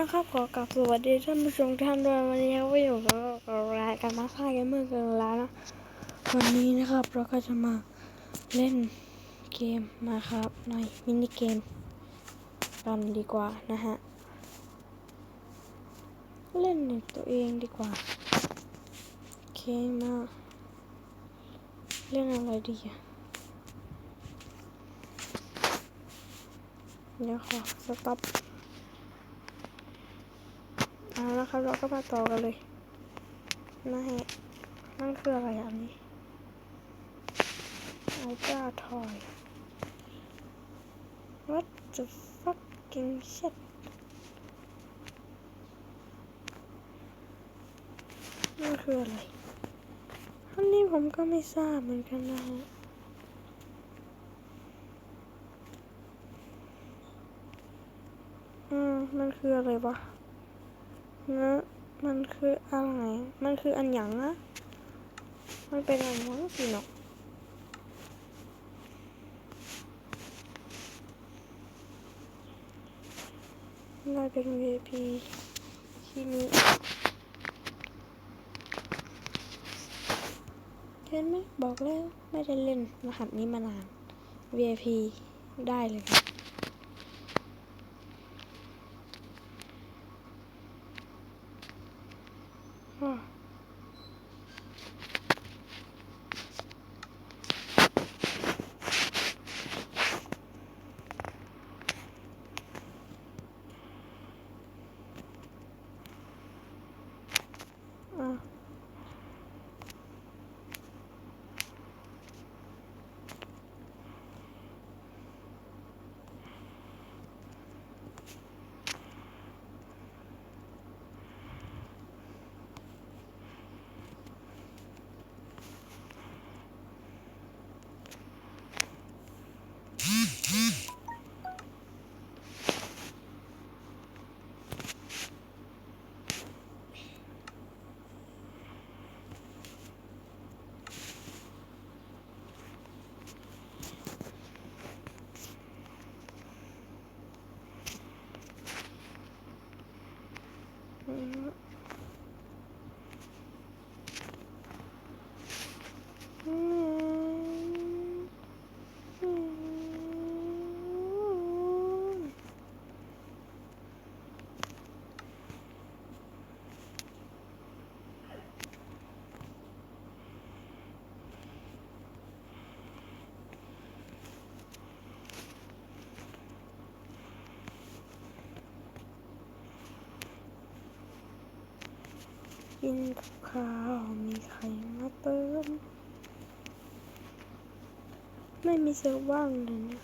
นะครับ ขอกลับสวัสดีท่านผู้ชมท่านด้วยวันนี้ก็อยู่กับรายการมาค่าเกมเมอร์กันแล้วนะวันนี้นะครับเราก็จะมาเล่นเกมมาครับในมินิเกมกันดีกว่านะฮะเล่นในตัวเองดีกว่าโอเคมาเล่นอะไรดีอะเดี๋ยวขอสต็อป เอาละครับเราก็มาต่อกันเลยนั่นฮะนั่นคืออะไรอันนี้อัลตราทอย What the fucking shit นั่นคืออะไรอันนี้ผมก็ไม่ทราบเหมือนกันนะฮะอืมมันคืออะไรวะ เนะมันคืออะไร มันคืออันหยังอะมันเป็นอันหยังสิเนาะได้เป็น VIP ที่นี้เห็นไหมบอกแล้วไม่ได้เล่นรหัสนี้มานาน VIP ได้เลย ครั กินกับข้าวมีไข่มาเติม ไม่มีเซิร์ฟว่างเลยนะ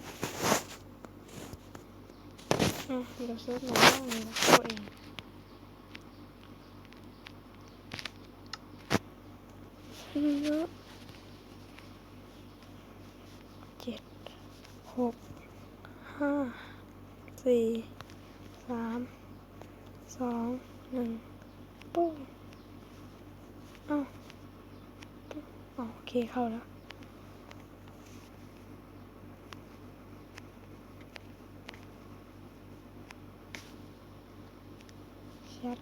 อะเดี๋ยวเซิร์ฟไหนว่างเลยนะตัวเองเยอะเจ็ดหกห้าสี่สามสองหนึ่งปุ้ง อ้าวโอเคเข้าแล้วแชท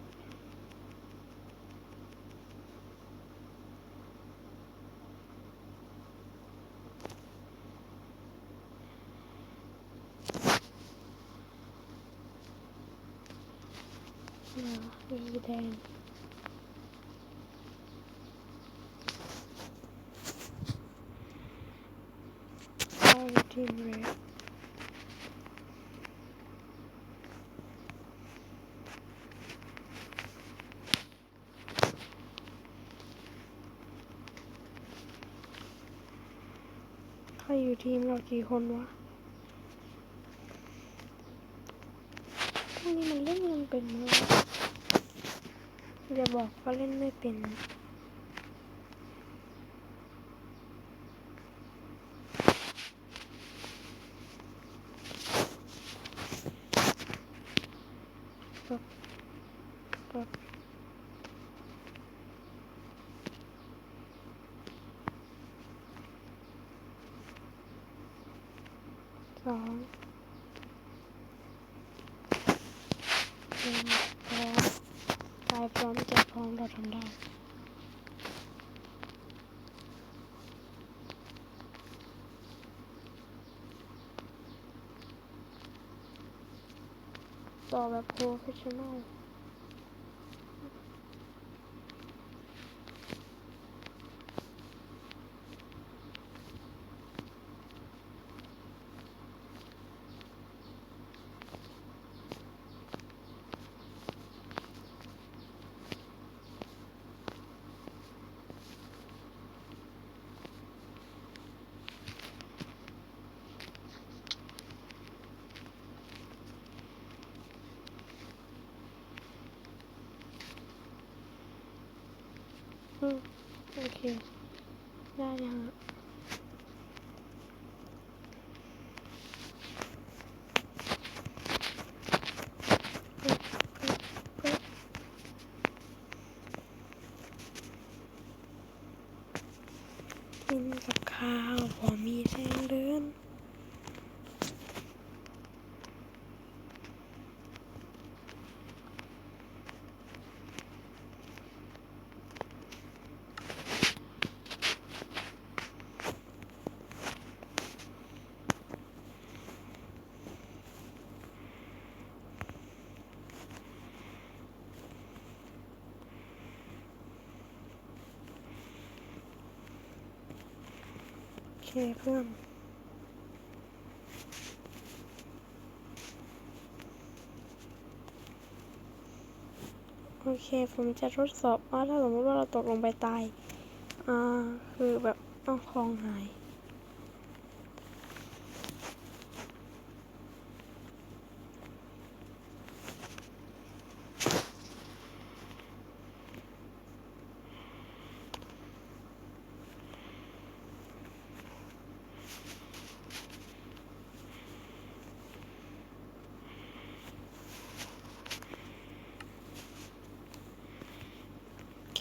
มาวีแดน เข้า ทีมเรดใครอยู่ทีมเรากี่คนวะพวกนี้มันเล่นกันเป็นมั้ยอย่าบอกว่าเล่นไม่เป็นนะ องเตรียมพร้อมกายพร้อมเจ็บพร้อมเราทำได้ต่อแบบโปรเฟชชั่นอล อืม โอเค ได้ยังอะปึ๊บปึ๊บปึ๊บกินกับข้าวพอมีแสงเดือน เคเพื่อนโอเค ผมจะทดสอบว่าถ้าสมมติว่าเราตกลงไปตาย อ่า คือแบบเอาของหาย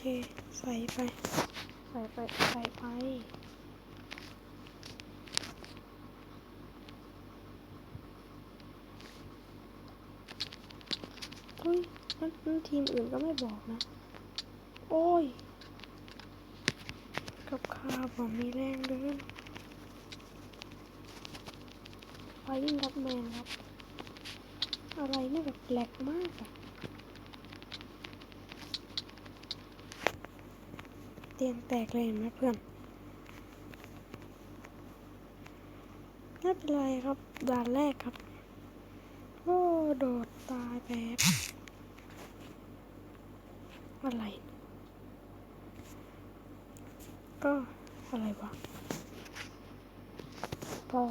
เค ใส่ไป ใส่ไป ใส่ไป เฮ้ยนั่นทีมอื่นก็ไม่บอกนะ โอ้ย กับข้าวผมมีแรงเดินไฟยิ่งรับแมนครับ อะไรเนี่ยแบบแหลกมากอะ เตียงแตกเลยเห็นไหมเพื่อนไม่เป็นไรครับ ด่านแรกครับ โอ้ โดดตายแบบอะไร ก็อะไรวะพอ